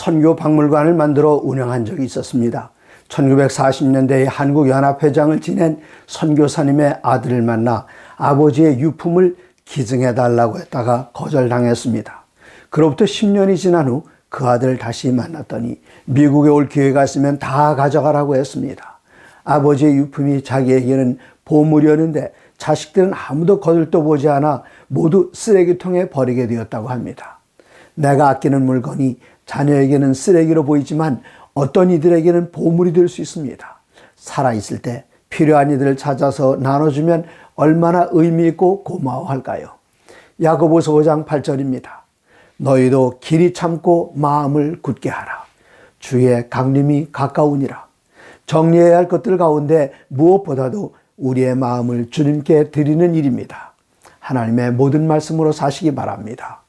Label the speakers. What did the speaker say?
Speaker 1: 선교 박물관을 만들어 운영한 적이 있었습니다. 1940년대에 한국연합회장을 지낸 선교사님의 아들을 만나 아버지의 유품을 기증해 달라고 했다가 거절당했습니다. 그로부터 10년이 지난 후 그 아들을 다시 만났더니 미국에 올 기회가 있으면 다 가져가라고 했습니다. 아버지의 유품이 자기에게는 보물이었는데 자식들은 아무도 거들떠보지 않아 모두 쓰레기통에 버리게 되었다고 합니다. 내가 아끼는 물건이 자녀에게는 쓰레기로 보이지만 어떤 이들에게는 보물이 될 수 있습니다. 살아있을 때 필요한 이들을 찾아서 나눠주면 얼마나 의미 있고 고마워할까요? 야고보서 5장 8절입니다. 너희도 길이 참고 마음을 굳게 하라. 주의 강림이 가까우니라. 정리해야 할 것들 가운데 무엇보다도 우리의 마음을 주님께 드리는 일입니다. 하나님의 모든 말씀으로 사시기 바랍니다.